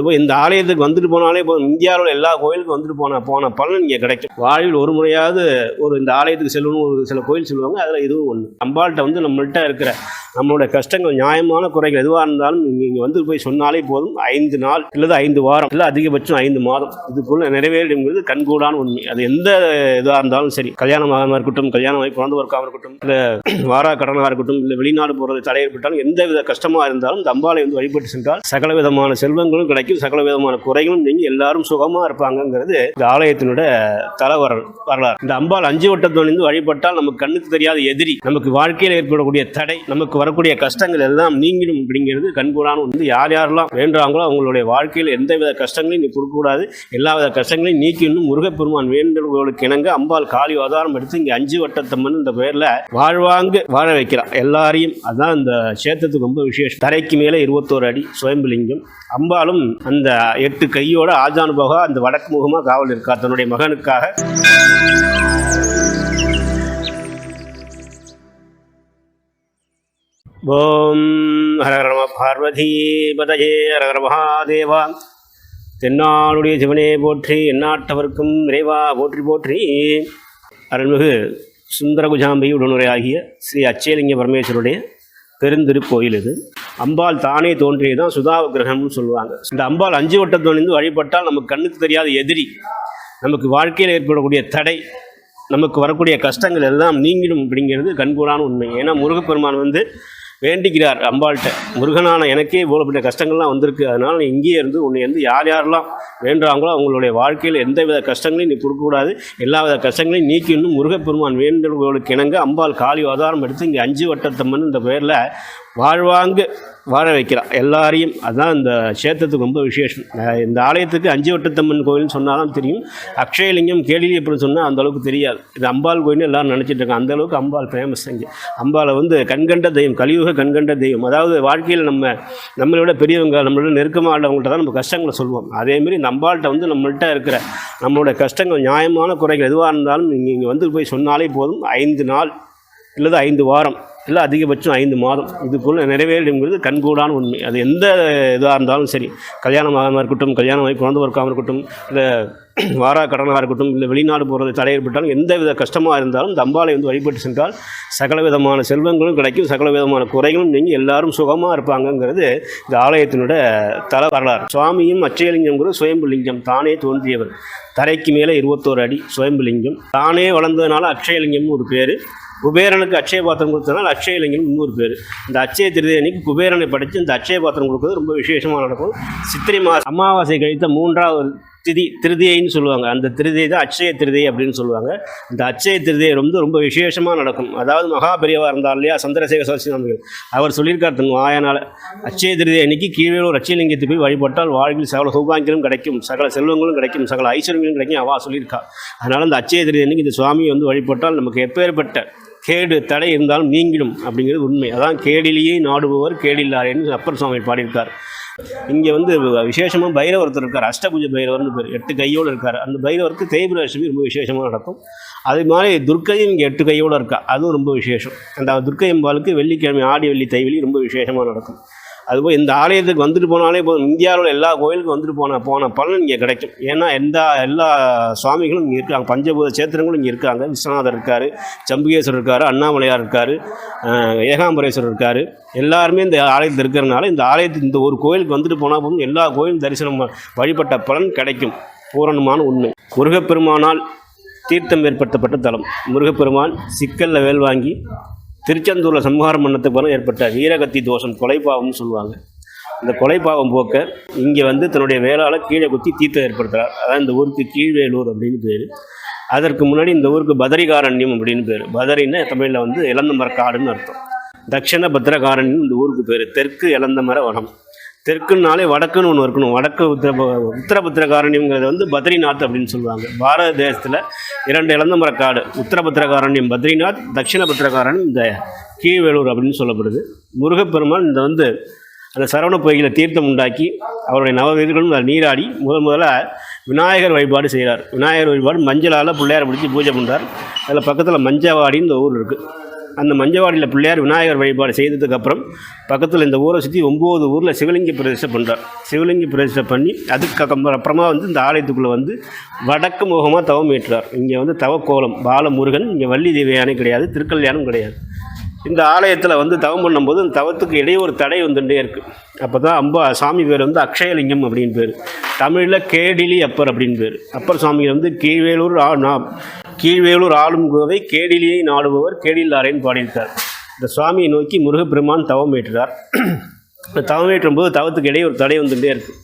இப்போ இந்த ஆலயத்துக்கு வந்துட்டு போனாலே போதும். இந்தியாவில் எல்லா கோயிலுக்கும் வந்துட்டு போன போன பலன் இங்கே கிடைக்கும். வாழ்வில் ஒரு முறையாவது ஒரு இந்த ஆலயத்துக்கு செல்லணும் ஒரு சில கோயில் சொல்லுவாங்க. அதில் இதுவும் ஒன்று அம்பாள்கிட்ட வந்து நம்மள்கிட்ட இருக்கிற நம்மளோட கஷ்டங்கள் நியாயமான குறைகள் எதுவாக இருந்தாலும் நீங்கள் இங்கே வந்து போய் சொன்னாலே போதும். ஐந்து நாள் இல்லது ஐந்து வாரம் இல்லை அதிகபட்சம் ஐந்து மாதம். இதுக்குள்ள நிறைவேறுங்கிறது கண்கூடான உண்மை. அது எந்த இதாக இருந்தாலும் சரி. கல்யாணம் ஆகாமல் இருக்கட்டும் கல்யாணம் ஆகி குழந்தை ஒர்க்காக இருக்கட்டும் இல்லை வாரா கடனாக இருக்கட்டும் இல்லை வெளிநாடு போகிறது தடை ஏற்பட்டாலும் எந்த வித கஷ்டமாக இருந்தாலும் இந்த வந்து வழிபட்டு சென்றால் சகல விதமான செல்வங்களும் கிடைக்கும். சகல விதமான குறைகளும் நீங்கி எல்லாரும் சுகமாக இருப்பாங்கங்கிறது இந்த ஆலயத்தினோட தலவர வரலாறு. இந்த அம்பாள் அஞ்சு வட்டத்தோணிந்து வழிபட்டால் நமக்கு கண்ணுக்கு தெரியாத எதிரி நமக்கு வாழ்க்கையில் ஏற்படக்கூடிய தடை நமக்கு வரக்கூடிய கஷ்டங்கள் எல்லாம் நீங்கிடும் அப்படிங்கிறது கண்கூடான வந்து யார் யாரெல்லாம் வேண்டுறாங்களோ அவங்களுடைய வாழ்க்கையில் எந்தவித கஷ்டங்களையும் நீ கொடுக்கக்கூடாது. எல்லா வித கஷ்டங்களையும் நீக்கணும் முருகப்பெருமான் வேண்டுகோளுக்கு இணங்க அம்பாள் காலி அவதாரம் எடுத்து இங்கே அஞ்சு வட்டத்தம்மன் இந்த பெயரில் வாழ்வாங்க வாழ வைக்கிறான் எல்லாரையும் அதான் இந்த சேத்தத்துக்கு ரொம்ப விசேஷம். தரைக்கு மேலே இருபத்தோரு அடி சுயம்புலிங்கம். அம்பாலும் அந்த எட்டு கையோட போக அந்த வடக்கு முகமாக காவல் இருக்கா? தன்னுடைய மகனுக்காக. ஓம் ஹரஹரம பார்வதி பதயே ஹரஹர மகாதேவா. தென்னாளுடைய சிவனே போற்றி எந்நாட்டவர்க்கும் இறைவா போற்றி போற்றி. அருள்மிகு சுந்தரகுஜாம்பி உடனுரையாகிய ஸ்ரீ அச்சேலிங்க பரமேஸ்வருடைய பெருந்திருக்கோயில் இது. அம்பாள் தானே தோன்றியதான் சுதா கிரகம்னு சொல்லுவாங்க. இந்த அம்பாள் அஞ்சு வட்டத்தோணிந்து வழிபட்டால் நமக்கு கண்ணுக்கு தெரியாத எதிரி நமக்கு வாழ்க்கையில் ஏற்படக்கூடிய தடை நமக்கு வரக்கூடிய கஷ்டங்கள் எல்லாம் நீங்கிடும் அப்படிங்கிறது கண்கூடான உண்மை. ஏன்னா முருகப்பெருமான் வந்து வேண்டிக்கிறார் அம்பாள்கிட்ட. முருகனான எனக்கே இவ்வளோப்பட்ட கஷ்டங்கள்லாம் வந்திருக்கு. அதனால் இங்கேயே இருந்து உன்னை வந்து யார் யாரெல்லாம் வேண்டுறாங்களோ அவங்களுடைய வாழ்க்கையில் எந்த வித கஷ்டங்களையும் நீ கொடுக்கக்கூடாது. எல்லா வித கஷ்டங்களையும் நீக்கணும் முருகப்பெருமான் வேண்டுகோளுக்கு இணங்க அம்பாள் காளி அவதாரம் எடுத்து இங்கே அஞ்சு வட்டத்தம்மன் இந்த பேரில் வாழ்வாங்கு. வாழ வைக்கிறான் எல்லாரையும் அதுதான் இந்த சேத்தத்துக்கு ரொம்ப விசேஷம். இந்த ஆலயத்துக்கு அஞ்சு வட்டத்தம்மன் கோயில்னு சொன்னாலும் தெரியும். அக்ஷயலிங்கம் கேளிலியப்பன் சொன்னால் அந்த அளவுக்கு தெரியாது. இது அம்பாள் கோயில்னு எல்லாரும் நினச்சிட்டு இருக்காங்க. அந்த அளவுக்கு அம்பாள் ஃபேமஸ் இங்கே அம்பாளை வந்து கண்கண்ட தெய்வம் கலியுக கண்கண்ட தெய்வம். அதாவது வாழ்க்கையில் நம்ம நம்மளை விட பெரியவங்க நம்மளோட நெருக்கமாக உள்ளவங்கள்ட்ட தான் நம்ம கஷ்டங்களை சொல்லுவோம் அதேமாரி இந்த அம்பாள்கிட்ட வந்து நம்மள்கிட்ட இருக்கிற நம்மளோட கஷ்டங்கள் நியாயமான குறைகள் எதுவாக இருந்தாலும் நீங்கள் இங்கே வந்து போய் சொன்னாலே போதும். ஐந்து நாள் இல்லது ஐந்து வாரம். இல்லை அதிகபட்சம் ஐந்து மாதம். இதுக்குள்ள நிறைவேறுங்கிறது கண்கூடான உண்மை. அது எந்த இதாக இருந்தாலும் சரி. கல்யாணமாக இருக்கட்டும் கல்யாணமாகி குழந்தை பிறக்காமல் இருக்கட்டும் இல்லை வாரா கடனாக இருக்கட்டும் இல்லை வெளிநாடு போகிறது தடை ஏற்பட்டாலும் எந்த வித கஷ்டமாக இருந்தாலும் இந்த வந்து வழிபட்டு சென்றால் சகல விதமான செல்வங்களும் கிடைக்கும் சகல விதமான குறைகளும் நீங்கள் எல்லாரும் சுகமாக இருப்பாங்கங்கிறது இந்த ஆலயத்தினோட தல வரலாறு. சுவாமியும் அச்சயலிங்கம்ங்கிறது சுயம்புலிங்கம் தானே தோன்றியவர். தரைக்கு மேலே இருபத்தோரு அடி சுயம்புலிங்கம். தானே வளர்ந்ததுனால அக்ஷயலிங்கம்னு ஒரு பேர். குபேரனுக்கு அட்சய பாத்திரம் கொடுத்ததுனால அக்ஷயலிங்கம் இன்னொரு பேர். இந்த அச்சய திருதி அன்னைக்கு குபேரனை படித்து இந்த அட்சய பாத்திரம் கொடுக்குறது ரொம்ப விசேஷமாக நடக்கும். சித்திரை மாதம் அமாவாசை கழித்த மூன்றாவது திதி திருதியைன்னு சொல்லுவாங்க. அந்த திருதியை தான் அட்சய திருதியை அப்படின்னு சொல்லுவாங்க. இந்த அச்சய திருதியை ரொம்ப ரொம்ப விசேஷமாக நடக்கும். அதாவது மகா பெரியவாக இருந்தார் இல்லையா? சந்திரசேகர சரஸ்வதிகள் அவர் சொல்லியிருக்கார் தன் வாயனால் அச்சய திருதியை அன்னைக்கு கீழே ஒரு அட்சயலிங்கத்தை போய் வழிபட்டால் வாழ்வில் சகல சௌபாங்கியங்களும் கிடைக்கும். சகல செல்வங்களும் கிடைக்கும். சகல ஐஸ்வர்யங்களும் கிடைக்கும். அவா சொல்லியிருக்கா. அதனால் அந்த அச்சய திருதி அன்னைக்கு இந்த சுவாமியை வந்து வழிபட்டால் நமக்கு எப்பேற்பட்ட கேடு தடை இருந்தாலும் நீங்கிடும் அப்படிங்கிறது உண்மை. அதான் கேடிலேயே நாடுபவர் கேடில்லாரேன்னு அப்பர் சுவாமி பாடியிருக்கார். இங்கே வந்து விசேஷமாக பைரவர்த்தர் இருக்கார். அஷ்டபுஜ பைரவர்னு பேர் எட்டு கையோடு இருக்கார். அந்த பைரவருக்கு தேய்பிர ரொம்ப விசேஷமாக நடக்கும். அது மாதிரி துர்க்கையும் இங்கே எட்டு கையோடு இருக்கா. அதுவும் ரொம்ப விசேஷம். அந்த துர்க்கை அம்பாளுக்கு வெள்ளிக்கிழமை ஆடி வெள்ளி தைவெளி ரொம்ப விசேஷமாக நடக்கும். அதுபோல் இந்த ஆலயத்துக்கு வந்துட்டு போனாலே போதும். இந்தியாவில் எல்லா கோயிலுக்கும் வந்துட்டு போன போன பலன் இங்கே கிடைக்கும். ஏன்னா எந்த எல்லா சுவாமிகளும் இங்கே இருக்காங்க. பஞ்சபூத சேத்திரங்களும் இங்கே இருக்காங்க. விஸ்வநாதர் இருக்கார் சம்பிகேஸ்வரர் இருக்கார் அண்ணாமலையார் இருக்கார் ஏகாம்பரேஸ்வரர் இருக்கார். எல்லாருமே இந்த ஆலயத்தில் இருக்கிறனால இந்த ஆலயத்துக்கு இந்த ஒரு கோயிலுக்கு வந்துட்டு போனால் போதும். எல்லா கோயிலும் தரிசனம் வழிபட்ட பலன் கிடைக்கும். பூரணமான உண்மை. முருகப்பெருமானால் தீர்த்தம் ஏற்படுத்தப்பட்ட தலம். முருகப்பெருமான் சிக்கலில் வேல் வாங்கி திருச்செந்தூரில் சம்ஹாரம் பண்ணத்துக்கு பிறகு ஏற்பட்ட வீரகத்தி தோஷம் கொலைப்பாவம்னு சொல்லுவாங்க. இந்த கொலைப்பாவம் போக்க இங்கே வந்து தன்னுடைய வேளால் கீழே குத்தி தீர்த்தம் ஏற்படுத்துகிறார் அதான் இந்த ஊருக்கு கீழ்வேலூர் அப்படின்னு பேர். அதற்கு முன்னாடி இந்த ஊருக்கு பதரிகாரண்யம் அப்படின்னு பேர். பதரின்னு தமிழில் வந்து இளந்த காடுன்னு அர்த்தம். தட்சிண பத்திரகாரண்யம் இந்த ஊருக்கு பேர். தெற்கு இளந்த மர வனம். தெற்குனாலே வடக்குன்னு ஒன்று இருக்கணும். வடக்கு உத்தர உத்தரபத்திரகாரண்யங்கிறது வந்து பத்ரிநாத் அப்படின்னு சொல்லுவாங்க. பாரத தேசத்தில் இரண்டு இளந்த காடு. உத்தரபத்திரகாரண்யம் பத்ரிநாத் தட்சிண பத்திரகாரண்யம் இந்த கீழ்வேலூர் அப்படின்னு சொல்லப்படுது. முருகப்பெருமான் இந்த வந்து அந்த சரவண பொய்களை தீர்த்தம் உண்டாக்கி அவருடைய நவவீர்களும் அதை நீராடி முதல் முதல்ல விநாயகர் வழிபாடு செய்கிறார் விநாயகர் வழிபாடு மஞ்சளால் பிள்ளையார் பிடிச்சி பூஜை பண்ணுறார் அதில் பக்கத்தில் மஞ்சவாடின்னு இந்த ஊர் இருக்குது அந்த மஞ்சவாடியில் பிள்ளையார் விநாயகர் வழிபாடு செய்ததுக்கப்புறம் பக்கத்தில் இந்த ஊரை சுற்றி ஒம்பது ஊரில் சிவலிங்க பிரதிஷ்டை பண்ணுறார் சிவலிங்க பிரதிஷ்டை பண்ணி அதுக்கு அப்புறமா வந்து இந்த ஆலயத்துக்குள்ளே வந்து வடக்கு முகமாக தவம் ஏற்றுறார். இங்கே வந்து தவக்கோலம் பாலமுருகன் இங்கே வள்ளி தேவையானே கிடையாது திருக்கல்யாணம் கிடையாது. இந்த ஆலயத்தில் வந்து தவம் பண்ணும்போது அந்த தவத்துக்கு இடையே ஒரு தடை வந்துட்டே இருக்குது அப்போ தான் அம்பா சாமி பேர் வந்து அக்ஷயலிங்கம் அப்படின்னு பேர். தமிழில் கேடிலி அப்பர் அப்படின்னு பேர். அப்பர் சாமி வந்து கீழ்வேலூர் ஆ நா- கீழ்வேலூர் ஆளும் கோவை கேடிலியை நாடுபவர் கேடில்லாரேன்னு பாடியிருக்கார். இந்த சுவாமியை நோக்கி முருகப்பெருமான் தவம் ஏற்றுறார் இந்த தவம் ஏற்றும் போது தவத்துக்கு இடையே ஒரு தடை வந்துகிட்டே இருக்குது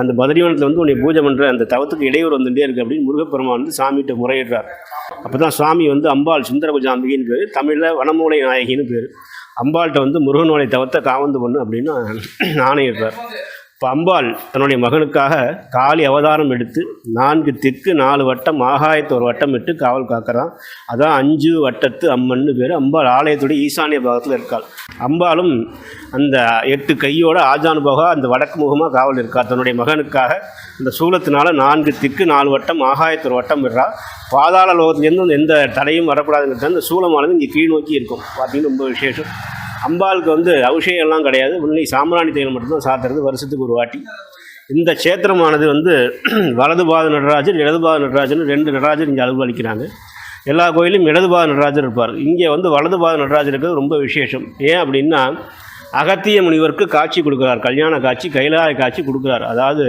அந்த பதரிவனத்தில் வந்து உன்னை பூஜை பண்ணுற அந்த தவத்துக்கு இடையூறு வந்துகிட்டே இருக்குது அப்படின்னு முருகப்பெருமான் வந்து சாமிகிட்ட முறையிடுறார். அப்போ தான் சாமி வந்து அம்பாள் சுந்தரபுஜாம்பிகின்னு பேர் தமிழில் வனமூலை நாயகின்னு பேர். அம்பாள்கிட்ட வந்து முருகனுடைய தவத்தை காவந்து பண்ணு அப்படின்னு ஆணையிடுறார். இப்போ அம்பாள் தன்னுடைய மகனுக்காக காளி அவதாரம் எடுத்து நான்கு திக்கு நாலு வட்டம் ஆகாயத்தை ஒரு வட்டம் விட்டு காவல் காக்கிறான். அதான் அஞ்சு வட்டத்து அம்மன்னு பேர். அம்பாள் ஆலயத்துடைய ஈசானிய பாகத்தில் இருக்காள். அம்பாளும் அந்த எட்டு கையோட ஆஜானுபவா அந்த வடக்கு முகமாக காவல் இருக்கா தன்னுடைய மகனுக்காக அந்த சூலத்தினால நான்கு திக்கு நாலு வட்டம் ஆகாயத்தொரு வட்டம் விடுறா பாதாள லோகத்துலேருந்து எந்த தடையும் வரக்கூடாதுங்கிறது அந்த சூலமானது இங்கே கீழ் நோக்கி இருக்கும். பார்த்தீங்கன்னா ரொம்ப விசேஷம். அம்பாளுக்கு வந்து அபிஷேகம்லாம் கிடையாது. உன்னை சாம்பிராணி தைலம் மட்டும்தான் சாத்துறது வருஷத்துக்கு ஒரு வாட்டி. இந்த க்ஷேத்திரமானது வந்து வலதுபாத நடராஜர் இடதுபாத நடராஜர்னு ரெண்டு நடராஜர் இங்கே அலுவலிக்கிறாங்க எல்லா கோயிலும் இடதுபாத நடராஜர் இருப்பார். இங்கே வந்து வலதுபாத நடராஜர் இருக்கிறது ரொம்ப விசேஷம். ஏன் அப்படின்னா அகத்திய முனிவருக்கு காட்சி கொடுக்குறார். கல்யாண காட்சி கைலாய காட்சி கொடுக்குறார். அதாவது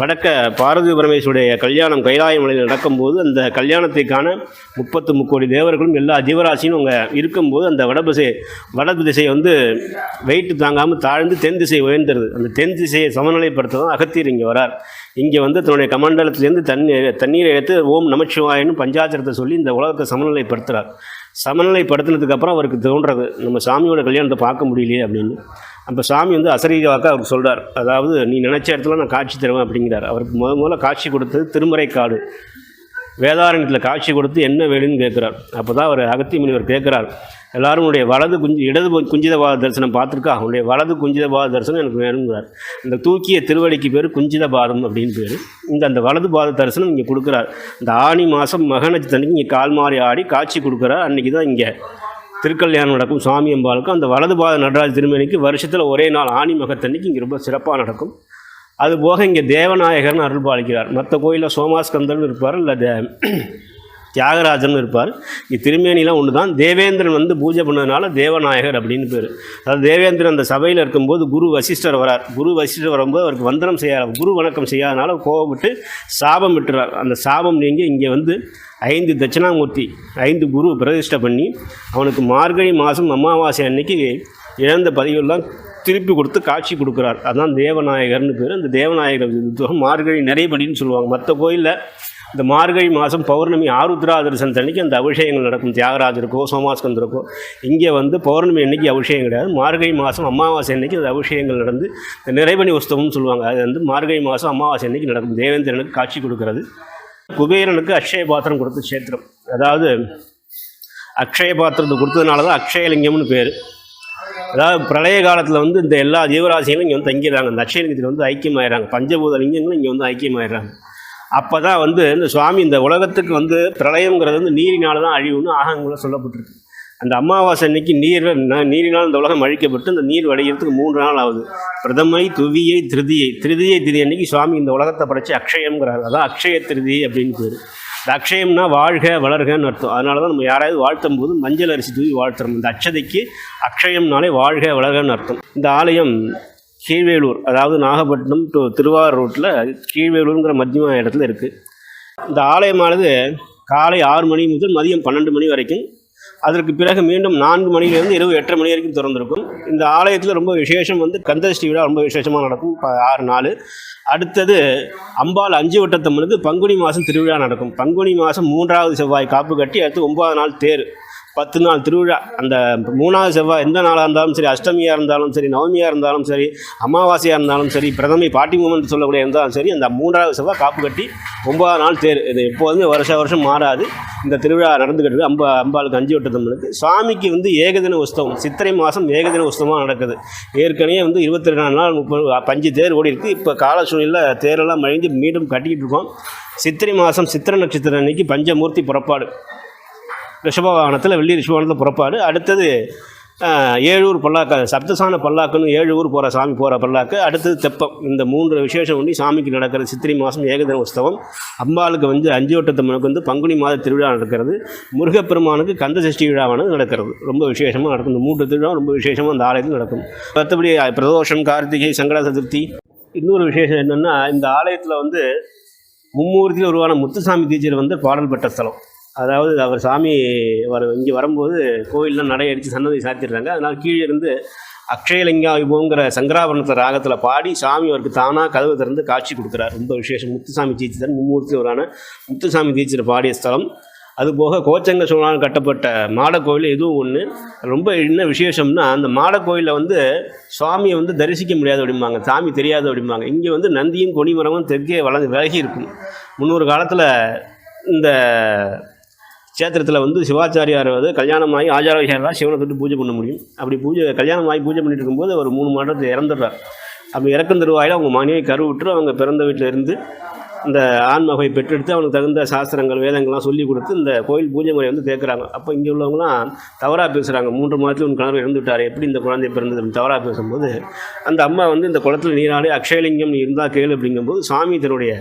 வடக்க பாரதி பரமேஸ்வருடைய கல்யாணம் கைலாய மலையில் நடக்கும்போது அந்த கல்யாணத்துக்கான முப்பத்து முக்கோடி தேவர்களும் எல்லா ஜீவராசியும் அங்கே இருக்கும்போது அந்த வடபிசை வடது திசை வந்து வெயிட்டு தாங்காமல் தாழ்ந்து தென் திசை உயர்ந்துருது. அந்த தென் திசையை சமநிலைப்படுத்த தான் அகத்தியர் இங்கே வரார். இங்கே வந்து தன்னுடைய கமண்டலத்திலேருந்து தண்ணீர் தண்ணீரை எடுத்து ஓம் நமச்சிவாயன்னு பஞ்சாச்சரத்தை சொல்லி இந்த உலகத்தை சமநிலைப்படுத்துகிறார் சமநிலைப்படுத்தினதுக்கப்புறம் அவருக்கு தோன்றது நம்ம சாமியோட கல்யாணத்தை பார்க்க முடியலையே அப்படின்னு. அப்போ சாமி வந்து அசரீரவாக்க அவருக்கு சொல்கிறார் அதாவது நீ நினச்ச இடத்துல நான் காட்சி தருவேன் அப்படிங்கிறார். அவருக்கு முத முதல்ல காட்சி கொடுத்தது திருமறை காடு. வேதாரண்யத்தில் காட்சி கொடுத்து என்ன வேணும்னு கேட்குறார். அப்போ தான் அவர் அகத்தி முனிவர் கேட்குறார். எல்லாரும் உன்னுடைய வலது குஞ்சு இடது குஞ்சிதபாத தரிசனம் பார்த்துருக்கா? உன்னுடைய வலது குஞ்சிதபாத தரிசனம் எனக்கு வேணுங்கிறார் இந்த தூக்கிய திருவடிக்கு பேர் குஞ்சித பாதம் அப்படின்னு பேர். இந்த அந்த வலது பாத தரிசனம் இங்கே கொடுக்குறார். இந்த ஆனி மாதம் மகனச்சத்தன்னைக்கு இங்கே கால் மாறி ஆடி காட்சி கொடுக்குறார். அன்றைக்கி தான் இங்கே திருக்கல்யாணம் நடக்கும் சாமி அம்பாளுக்கும் அந்த வலது பாத நடராஜ திருமணிக்கு வருஷத்தில் ஒரே நாள் ஆணி மகத்தன்னைக்கு இங்கே ரொம்ப சிறப்பாக நடக்கும். அதுபோக இங்கே தேவநாயகர்னு அருள் பாலிக்கிறார் மற்ற கோயிலில் சோமாஸ்கந்தன் இருப்பார் இல்லை தே தியாகராஜன் இருப்பார். இங்கே திருமேனிலாம் ஒன்று தான் தேவேந்திரன் வந்து பூஜை பண்ணதுனால தேவநாயகர் அப்படின்னு பேர். அதாவது தேவேந்திரன் அந்த சபையில் இருக்கும்போது குரு வசிஷ்டர் வரார். குரு வசிஷ்டர் வரும்போது அவருக்கு வந்தனம் செய்ய குரு வணக்கம் செய்யாதனால கோபப்பட்டு சாபம் விட்டுறார் அந்த சாபம் நீங்கி இங்கே வந்து ஐந்து தட்சிணாமூர்த்தி ஐந்து குரு பிரதிஷ்டை பண்ணி அவனுக்கு மார்கழி மாதம் அமாவாசை அன்னைக்கு இழந்த பதிவுலாம் திருப்பி கொடுத்து காட்சி கொடுக்குறார். அதான் தேவநாயகர்னு பேர். அந்த தேவநாயகர் மார்கழி மார்கழி பண்ணின்னு சொல்லுவாங்க. மற்ற கோயிலில் இந்த மார்கழி மாதம் பௌர்ணமி ஆருத்ரா தரிசனத்து அன்னைக்கு அந்த அபிஷேகங்கள் நடக்கும். தியாகராஜருக்கோ சோமாஸ்கந்தருக்கோ. இங்கே வந்து பௌர்ணமி அன்னைக்கு அபிஷேகம் கிடையாது. மார்கழி மாதம் அமாவாசை அன்னைக்கு அந்த அபிஷேகங்கள் நடந்து இந்த நிறைபணி உற்சவம்னு சொல்லுவாங்க. அது வந்து மார்கழி மாதம் அமாவாசை அன்னைக்கு நடக்கும். தேவேந்திரனுக்கு காட்சி கொடுக்கறது. குபேரனுக்கு அக்ஷய பாத்திரம் கொடுத்த சேத்திரம் அதாவது அக்ஷய பாத்திரத்தை கொடுத்ததுனால தான் அக்ஷயலிங்கம்னு பேர். அதாவது பிரளய காலத்தில் வந்து இந்த எல்லா ஜீவராசிகளும் இங்கே வந்து தங்கிடுறாங்க. இந்த அக்ஷயலிங்கத்தில் வந்து ஐக்கியமாயிடுறாங்க. பஞ்சபூத லிங்கங்களும் இங்கே வந்து ஐக்கியமாயிடுறாங்க. அப்போ தான் வந்து இந்த சுவாமி இந்த உலகத்துக்கு வந்து பிரளயங்கிறது வந்து நீரினால் தான் அழிவுன்னு ஆகங்களை சொல்லப்பட்டிருக்கு. அந்த அமாவாசை அன்னைக்கு நீர் நீரினால் இந்த உலகம் அழிக்கப்பட்டு இந்த நீர் வடிகிறதுக்கு மூன்று நாள் ஆகுது. பிரதமை துவியை திருதியை. திருதியை திதி அன்னைக்கு சுவாமி இந்த உலகத்தை படைச்சி அக்ஷயம்ங்கிறார். அதான் அக்ஷய திருதி அப்படின்னு பேர். இந்த அக்ஷயம்னா வாழ்க வளர்கன்னு அர்த்தம். அதனால தான் நம்ம யாராவது வாழ்த்தும் போது மஞ்சள் அரிசி தூவி வாழ்த்துறோம். இந்த அக்ஷதைக்கு அக்ஷயம்னாலே வாழ்க வளர்கன்னு அர்த்தம். இந்த ஆலயம் கீழ்வேலூர் அதாவது நாகப்பட்டினம் டு திருவாரூர் ரோட்டில் கீழ்வேலூருங்கிற மத்தியமான இடத்துல இருக்குது இந்த ஆலயமானது காலை ஆறு மணி முதல் மதியம் பன்னெண்டு மணி வரைக்கும். அதற்கு பிறகு மீண்டும் நான்கு மணிலேருந்து இரவு எட்டரை மணி வரைக்கும் திறந்திருக்கும். இந்த ஆலயத்தில் ரொம்ப விசேஷம் வந்து கந்தஷ்டி விழா ரொம்ப விசேஷமாக நடக்கும் ஆறு நாள் அடுத்தது அம்பாள் அஞ்சு வட்டத்தம்மனுக்கு பங்குனி மாதம் திருவிழா நடக்கும். பங்குனி மாதம் மூன்றாவது செவ்வாய் காப்பு கட்டி அடுத்து ஒன்பது நாள் தேர். பத்து நாள் திருவிழா அந்த மூணாவது செவ்வாய் எந்த நாளாக இருந்தாலும் சரி அஷ்டமியாக இருந்தாலும் சரி நவமியாக இருந்தாலும் சரி அமாவாசையாக இருந்தாலும் சரி பிரதமை பாட்டி மூமெண்ட் சொல்லக்கூடிய இருந்தாலும் சரி அந்த மூன்றாவது செவ்வாய் காப்பு கட்டி ஒன்பதாம் நாள் தேர் இது எப்போதுமே வருஷ வருஷம் மாறாது. இந்த திருவிழா நடந்துக்கிட்டு இருக்கு. அம்பா அம்பாளுக்கு அஞ்சு வட்டத்தம்மனுக்கு சுவாமிக்கு வந்து ஏகதின உற்சவம் சித்திரை மாதம் ஏகதின உற்சவமாக நடக்குது. ஏற்கனவே வந்து இருபத்தி ரெண்டு நாள் முப்பது பஞ்சு தேர் ஓடி இருக்குது இப்போ கால சூழ்நிலையில் தேரெல்லாம் மழிஞ்சு மீண்டும் கட்டிக்கிட்டு இருக்கோம். சித்திரை மாதம் சித்திரை நட்சத்திரம் அன்னைக்கு பஞ்சமூர்த்தி புறப்பாடு. ரிஷபவாகனத்தில் வெள்ளி ரிஷபவாகனத்தில் புறப்பாடு அடுத்தது ஏழூர் பல்லாக்கு சப்தசான பல்லாக்குன்னு ஏழு ஊர் போகிற சாமி போகிற பல்லாக்கு. அடுத்தது தெப்பம். இந்த மூன்று விசேஷம் ஒன்றி சாமிக்கு நடக்கிறது. சித்திரை மாதம் ஏகதின உற்சவம். அம்பாளுக்கு வந்து அஞ்சு வட்டத்தம்மனுக்கு வந்து பங்குனி மாத திருவிழா நடக்கிறது. முருகப்பெருமானுக்கு கந்த சஷ்டி விழாவானது நடக்கிறது. ரொம்ப விசேஷமாக நடக்கும். இந்த மூன்று திருவிழா ரொம்ப விசேஷமாக அந்த ஆலயத்தில் நடக்கும். மற்றபடி பிரதோஷம் கார்த்திகை சங்கட சதுர்த்தி. இன்னொரு விசேஷம் என்னென்னா இந்த ஆலயத்தில் வந்து மும்மூர்த்தியில் உருவான முத்துசாமி தீஜர் வந்து பாடல் பெற்ற ஸ்தலம். அதாவது அவர் சாமி வர இங்கே வரும்போது கோயிலில் நடை அடித்து சன்னதி சாத்திடுறாங்க. அதனால் கீழே இருந்து அக்ஷயலிங்கா விபோங்கிற சங்கராபரணத்தை ராகத்தில் பாடி சாமி அவருக்கு தானாக கதவு திறந்து காட்சி கொடுக்குறார். ரொம்ப விசேஷம். முத்துசாமி தீட்சிதர் மும்மூர்த்திவரான முத்துசாமி தீட்சிதர் பாடிய ஸ்தலம். அதுபோக கோச்சங்க சோழனால் கட்டப்பட்ட மாடக்கோயில் இதுவும் ஒன்று ரொம்ப என்ன விசேஷம்னா அந்த மாடக்கோயிலில் வந்து சுவாமியை வந்து தரிசிக்க முடியாது அப்படிம்பாங்க. சாமி தெரியாது அப்படிம்பாங்க. இங்கே வந்து நந்தியும் கொடிமரமும் தெற்கே வளர்ந்து விலகி இருக்கும். முன்னொரு காலத்தில் இந்த சேத்திரத்தில் வந்து சிவாச்சாரியார் வந்து கல்யாணமாகி ஆச்சாரியாரெலாம் சிவனை தொட்டு பூஜை பண்ண முடியும். அப்படி பூஜை கல்யாணமாகி பூஜை பண்ணிட்டு இருக்கும்போது அவர் மூணு மாதத்தை இறந்துடுறார். அப்படி இறக்கும் தருவாயில் அவங்க மனைவி கருவுற்று அவங்க பிறந்த வீட்டில் இருந்து இந்த ஆண்மகை பெற்றெடுத்து அவனுக்கு தகுந்த சாஸ்திரங்கள் வேதங்கள்லாம் சொல்லி கொடுத்து இந்த கோயில் பூஜை முறை வந்து கேட்குறாங்க. அப்போ இங்கே உள்ளவங்களாம் தவறாக பேசுகிறாங்க மூன்று மாதத்தில் உன் கணவர் இறந்து விட்டார் எப்படி இந்த குழந்தை பிறந்தது தவறாக பேசும்போது அந்த அம்மா வந்து இந்த குளத்தில் நீராடி அக்ஷயலிங்கம் நீ இருந்தால் கேளு அப்படிங்கும்போது சாமி தன்னுடைய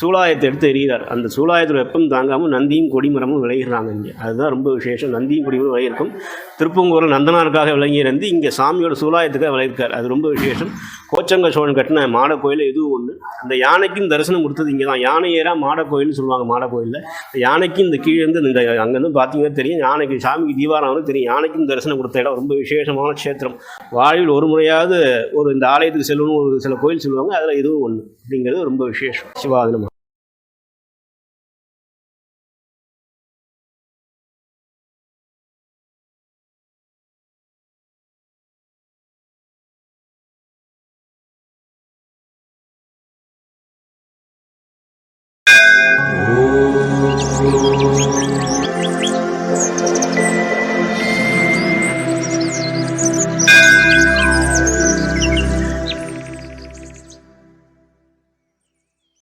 சூலாயத்தை எடுத்து எறிகிறார். அந்த சூலாயத்தில் வெப்பம் தாங்காமல் நந்தியும் கொடிமரமும் விளைகிறாங்க இங்கே. அதுதான் ரொம்ப விசேஷம். நந்தியும் கொடிமரம் விளையிருக்கும் திருப்பங்கூரில் நந்தனாருக்காக விளங்கியிருந்து இங்கே சாமியோட சூலாயத்துக்காக விளையிருக்கார் அது ரொம்ப விசேஷம். கோச்சங்க சோழன் கட்டின மாட கோயில் இதுவும் ஒன்று அந்த யானைக்கும் தரிசனம் கொடுத்தது இங்கே தான். யானை ஏறா மாட கோயில்னு சொல்லுவாங்க மாட கோயிலில் இந்த யானைக்கும் இந்த கீழேருந்து இந்த அங்கேருந்து பார்த்தீங்கன்னா தெரியும். யானைக்கு சாமிக்கு தீபாரம் வந்து தெரியும். யானைக்கும் தரிசனம் கொடுத்த இடம். ரொம்ப விசேஷமான க்ஷேத்திரம். வாழ்வில் ஒரு முறையாவது ஒரு இந்த ஆலயத்துக்கு செல்லணும் ஒரு சில கோயில் சொல்லுவாங்க. அதில் இதுவும் ஒன்று அப்படிங்கிறது ரொம்ப விசேஷம். சிவாதினம்